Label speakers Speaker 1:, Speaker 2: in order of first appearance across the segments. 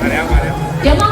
Speaker 1: 买两买两，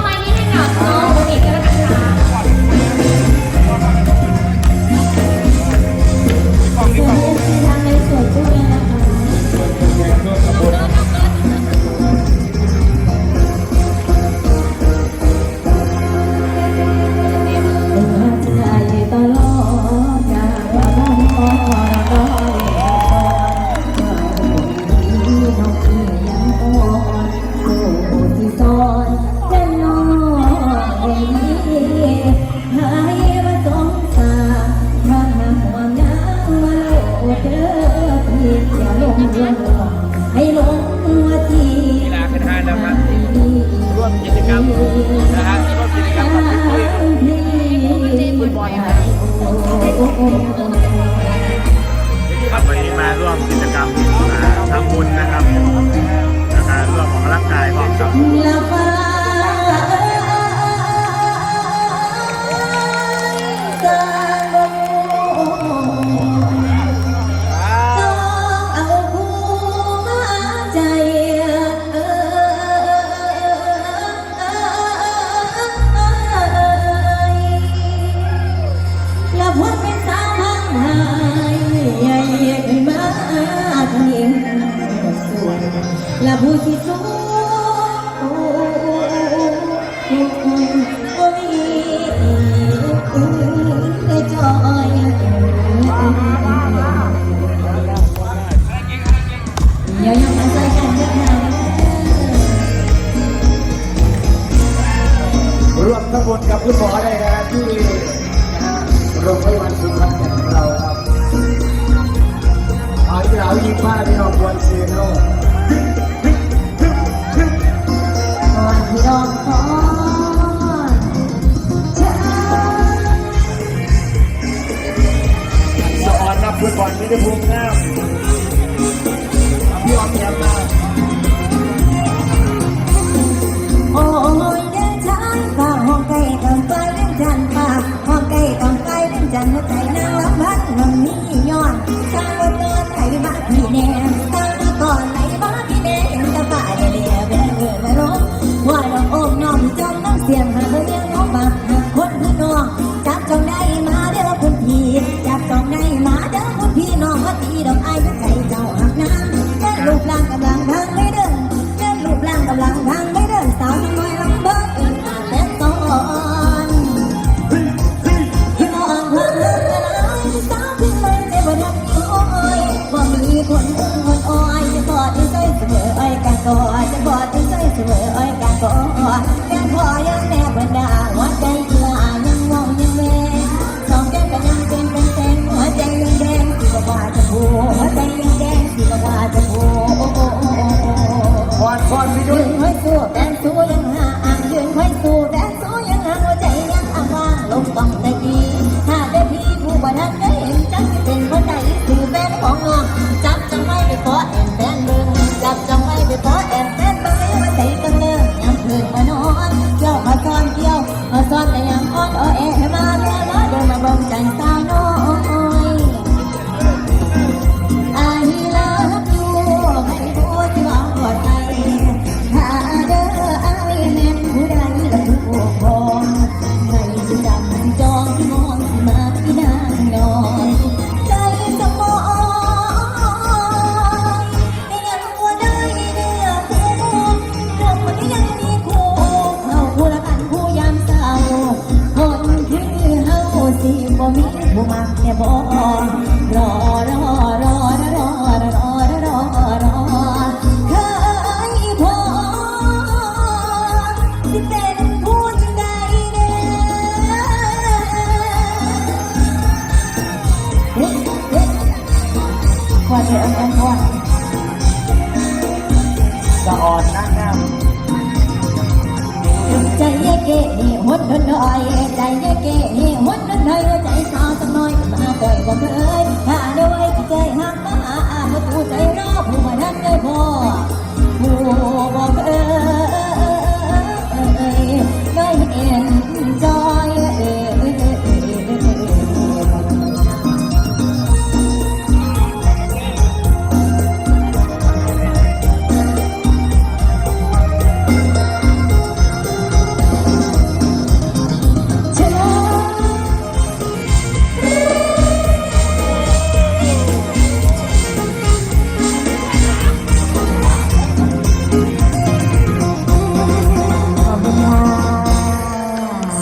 Speaker 1: วั
Speaker 2: นนี้
Speaker 1: มา
Speaker 2: ร่วมกิ
Speaker 1: จกรรมทำบุญนะครับการร่วมขอกกำลังกายพอมครับ
Speaker 2: และผู้ที่สองโอ้ยจอยเดี๋ยวยัมาใจกันเยอะนะ
Speaker 3: ร่วมขบวนกับคุณหมอได้นะที่โรงพยาบาลสุพรรณ 吗 ค
Speaker 2: อน
Speaker 3: พี่ยื
Speaker 2: ด้วยนห้อสู้แบนสู้ยังห่างยืนห้อสู้แบนสู้ยังห่างหัวใจยังอ่างว่างลงต้องได้ดีถ้าได้พี่ผู้บ่ทันได้เห็นจักสิเป็นคนใดถือแบนของน้องจับจังไม่ไปขอแอนแบนเบิ่งจับจังไม่ไปขอแอนแบนเบิ่งว่าใส่กันเลิกยังคืนมานอนเที่ยวมาซ้อนเกี่ยวมาซ้อนแต่ยังอ่อนอ่อแอมาแม่มาเดินมาบิ่งจันทรา มีบ่มาแค่บ่รอรอรอรอรอรอรอรอเคยพอสิเป็นผู้ดเด้เด็กเด็กว่าจะเอาเงินก่อน
Speaker 3: จะอ่อนนั่งนั่ง
Speaker 2: ใจเยเกะหัวดน่อยใจเยเกะหัว
Speaker 3: Bye-bye.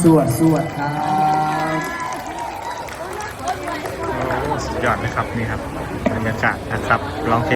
Speaker 3: สวดครับ
Speaker 1: โอ้สุดยอดนะครับนี่ครับบรรยากาศนะครับร้องเพลง